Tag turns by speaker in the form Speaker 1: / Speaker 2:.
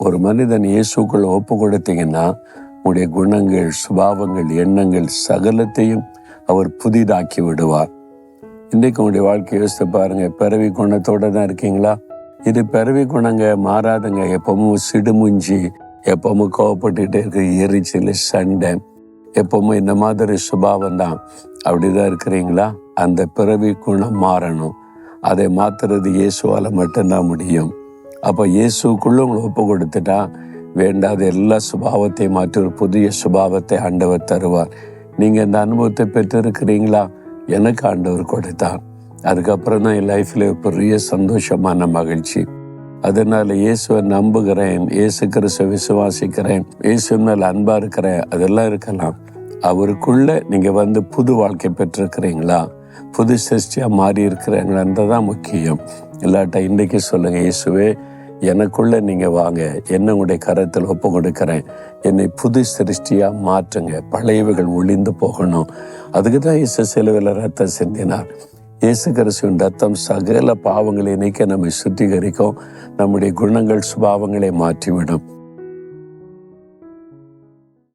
Speaker 1: ஒரு மனிதன் இயேசுக்குள்ள ஒப்பு கொடுத்தீங்கன்னா உங்களுடைய குணங்கள் சுபாவங்கள் எண்ணங்கள் சகலத்தையும் அவர் புதிதாக்கி விடுவார். இன்றைக்கு உங்களுடைய வாழ்க்கையை யோசித்து பாருங்க பிறவி குணத்தோட தான் இருக்கீங்களா? இது பிறவி குணங்க மாறாதுங்க. எப்பவும் சிடுமுஞ்சி எப்பவும் கோவப்பட்டுட்டே இருக்க எரிச்சல் சண்டை எப்பவும் இந்த மாதிரி சுபாவம் தான். அப்படிதான் இருக்கிறீங்களா? அந்த பிறவி குணம் மாறணும். அதை மாத்துறது இயேசுவால மட்டும்தான் முடியும். அப்போ இயேசுக்குள்ள உங்களை ஒப்பு கொடுத்துட்டா வேண்டாத எல்லா சுபாவத்தையும் மாற்றி ஒரு புதிய சுபாவத்தை ஆண்டவர் தருவார். நீங்கள் இந்த அனுபவத்தை பெற்றிருக்கிறீங்களா? எனக்கு ஆண்டவர் கொடுத்தார் அதுக்கப்புறம் தான் என் லைஃப்பில் பெரிய சந்தோஷமான மகிழ்ச்சி. அதனால இயேசுவை நம்புகிறேன் இயேசு கிறிஸ்துவ விசுவாசிக்கிறேன் இயேசு மேல் அன்பாக இருக்கிறேன் அதெல்லாம் இருக்கலாம். அவருக்குள்ள நீங்கள் வந்து புது வாழ்க்கை பெற்றிருக்கிறீங்களா? புது சிருஷ்டியாக மாறி இருக்கிறீங்களான்றதான் முக்கியம். இல்லாட்டா இன்றைக்கு சொல்லுங்கள் இயேசுவே எனக்குள்ள நீங்க வாங்க. என்ன உங்களுடைய கரத்தில் ஒப்பு கொடுக்கிறேன். என்னை புது சிருஷ்டியா மாற்றுங்க. பழையவைகள் ஒளிந்து போகணும். அதுக்கு தான் இயேசு சிலுவையில் ரத்தம் சிந்தினார். இயேசு கிறிஸ்துவின் ரத்தம் சகல பாவங்களை நீக்க நம்மை சுத்திகரிக்கும். நம்முடைய குணங்கள் சுபாவங்களை மாற்றிவிடும்.